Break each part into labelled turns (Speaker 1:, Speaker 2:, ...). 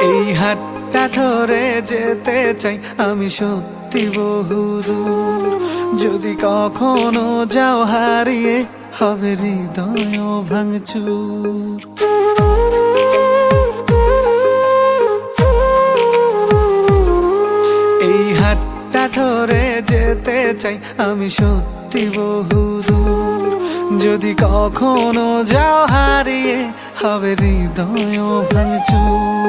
Speaker 1: এই হাতটা ধরে যেতে চাই, আমি সত্যি বহুদূর। যদি কখনো যাও হারিয়ে, হবে হৃদয় ভাঙচুর। এই হাতটা ধরে যেতে চাই, আমি সত্যি বহুদূর। যদি কখনো যাও হারিয়ে হবে হৃদয় ভাঙচুর।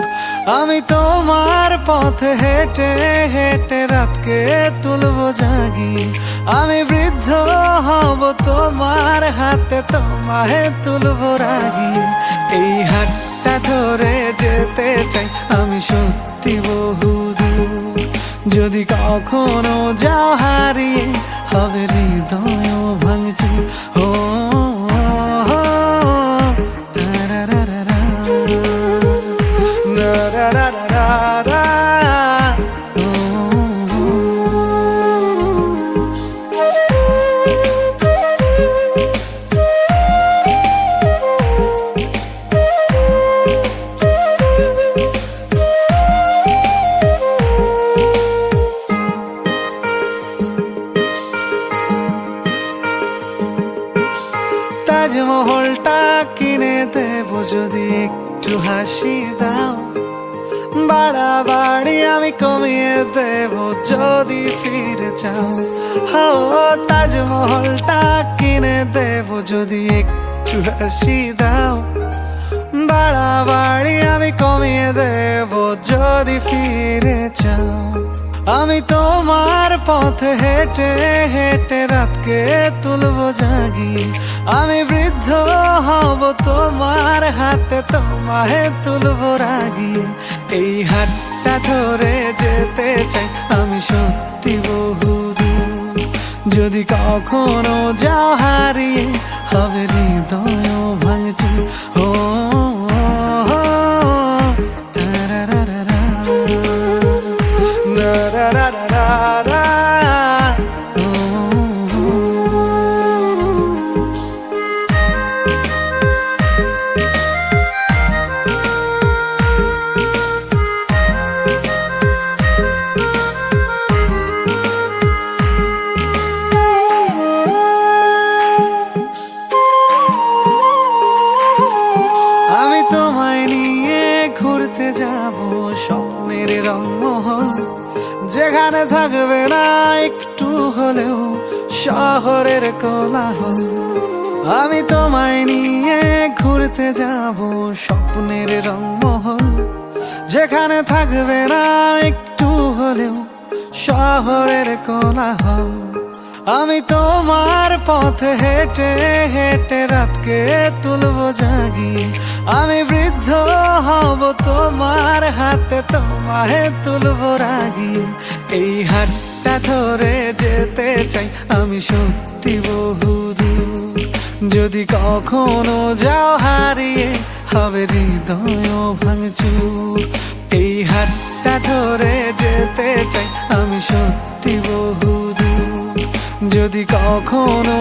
Speaker 1: আমি তোমার পথে হেঁটে হেঁটে রাতকে তুলবো জাগি আমি বৃদ্ধ হব তোমার হাতে, তোমায় তুলবো রাগি এই হাতটা ধরে যেতে চাই আমি সত্যি বহুদূর। যদি কখনো যাও নারারারারা, তাজমহলটা কিনে দেব যদি একটু হাসি দাও। বাড়াবাড়ি আমি কমিয়ে দেব যদি ফিরে চাও। হো তাজমহলটা কিনে দেব যদি একটু হাসি দাও। বাড়াবাড়ি আমি কমিয়ে দেব যদি ফিরে চাও। আমি তোমার পথে হেঁটে হেঁটে রাতকে তুলবো জাগি। আমি বৃদ্ধ হব তোমার হাতে, তোমায় তুলবো রাগি। এই হাতটা ধরে যেতে চাই, আমি সত্যি বহুদূর। যদি কখনো যাও হারিয়ে, হবে হৃদয় ভাঙচু রংমহল যেখানে থাকবে না একটু হলেও শহরের কোলাহল। আমি তোমায় নিয়ে ঘুরতে যাব স্বপ্নের রংমহল যেখানে থাকবে না একটু হলেও শহরের কোলাহল। আমি তোমার পথে হেঁটে হেঁটে রাতকে তুলবো জাগি, আমি বৃদ্ধ হব তোমার হাতে তোমায় তুলবো রাগি এই হাতটা ধরে যেতে চাই আমি সত্যি বহুদূর। যদি কখনো যাও হারিয়ে, হবে হৃদয় ভাঙচুর। এই হাতটা ধরে যেতে চাই আমি সত্যি বহুদূর। যদি কখনো